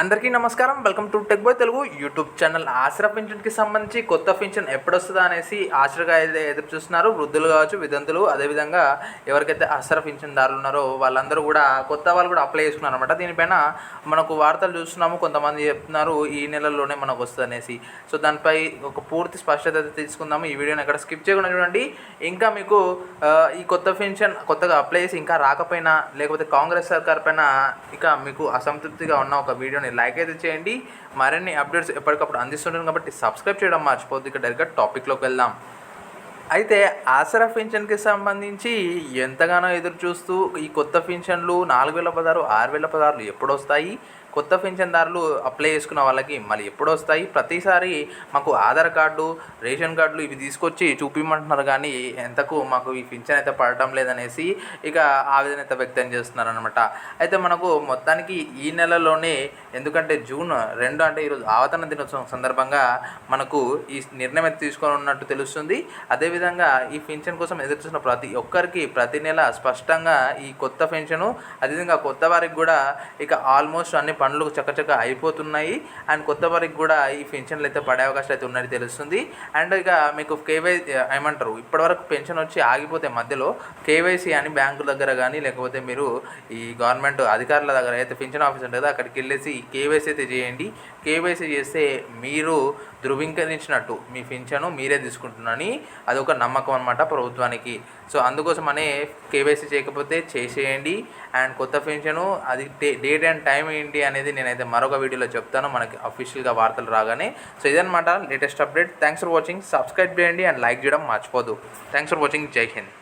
అందరికీ నమస్కారం. Welcome to tech boy Telugu YouTube channel. ఆశ్ర పింఛన్కి సంబంధించి కొత్త పింఛన్ ఎప్పుడు వస్తుందా అనేసి ఆశ్రగా అయితే ఎదురు చూస్తున్నారు. వృద్ధులు కావచ్చు విదంతులు అదేవిధంగా ఎవరికైతే ఆశ్ర పింఛన్దారులు ఉన్నారో వాళ్ళందరూ కూడా కొత్త వాళ్ళు కూడా అప్లై చేసుకున్నారు అనమాట దీనిపైన మనకు వార్తలు చూస్తున్నాము. కొంతమంది చెప్తున్నారు ఈ నెలలోనే మనకు వస్తుంది అనేసి. సో దానిపై ఒక పూర్తి స్పష్టత అయితే తీసుకుందాము. ఈ వీడియోని ఎక్కడ స్కిప్ చేయకుండా చూడండి. ఇంకా మీకు ఈ కొత్త పెన్షన్ కొత్తగా అప్లై చేసి ఇంకా రాకపోయినా లేకపోతే కాంగ్రెస్ సర్కార్ పైన ఇక మీకు అసంతృప్తిగా ఉన్న ఒక వీడియో వీడియోని లైక్ అయితే చేయండి. మరిన్ని అప్డేట్స్ ఎప్పటికప్పుడు అందిస్తుంటాను కాబట్టి సబ్స్క్రైబ్ చేయడం మర్చిపోద్దు ఇక డైరెక్ట్గా టాపిక్లోకి వెళ్దాం. అయితే ఆసరా పెన్షన్కి సంబంధించి ఎంతగానో ఎదురు చూస్తూ ఈ కొత్త పెన్షన్లు నాలుగు వేల పదహారు ఆరు వేల పదహారులు ఎప్పుడు వస్తాయి కొత్త పింఛన్దారులు అప్లై చేసుకున్న వాళ్ళకి మళ్ళీ ఎప్పుడు వస్తాయి? ప్రతిసారి మాకు ఆధార్ కార్డు రేషన్ కార్డులు ఇవి తీసుకొచ్చి చూపించమంటున్నారు కానీ ఎంతకు మాకు ఈ పింఛన్ అయితే పడటం లేదనేసి ఇక ఆవేదన అయితే వ్యక్తం చేస్తున్నారు అనమాట అయితే మనకు మొత్తానికి ఈ నెలలోనే ఎందుకంటే జూన్ రెండు అంటే ఈరోజు ఆవతన దినోత్సవం సందర్భంగా మనకు ఈ నిర్ణయం అయితే తీసుకొని ఉన్నట్టు తెలుస్తుంది. అదేవిధంగా ఈ పెన్షన్ కోసం ఎదురు చూసిన ప్రతి ఒక్కరికి ప్రతి నెల స్పష్టంగా ఈ కొత్త పెన్షను అదేవిధంగా కొత్త వారికి కూడా ఇక ఆల్మోస్ట్ అన్ని పనులు చక్కచక్క అయిపోతున్నాయి. అండ్ కొత్త వారికి కూడా ఈ పెన్షన్లు అయితే పడే అవకాశం అయితే ఉన్నది తెలుస్తుంది. అండ్ ఇక మీకు కేవై ఏమంటారు? ఇప్పటివరకు పెన్షన్ వచ్చి ఆగిపోతే మధ్యలో కేవైసీ అని బ్యాంకు దగ్గర కానీ లేకపోతే మీరు ఈ గవర్నమెంట్ అధికారుల దగ్గర అయితే పెన్షన్ ఆఫీస్ ఉంటుంది కదా అక్కడికి వెళ్ళేసి కేవైసీ అయితే చేయండి. కేవైసీ చేస్తే మీరు ధృవీకరించినట్టు మీ పెన్షన్ మీరే తీసుకుంటున్నారని అదొక నమ్మకం అనమాట ప్రభుత్వానికి. సో అందుకోసమనే కేవైసీ చేయకపోతే చేసేయండి. అండ్ కొత్త పెన్షను అది డేట్ అండ్ టైం ఏంటి అనేది నేనైతే మరొక వీడియోలో చెప్తాను. మనకి అఫీషియల్గా వార్తలు రాగానే. సో ఇదనమాట latest update thanks for watching subscribe చేయండి అండ్ లైక్ చేయడం మర్చిపోదు. థ్యాంక్స్ ఫర్ వాచింగ్ జై హింద్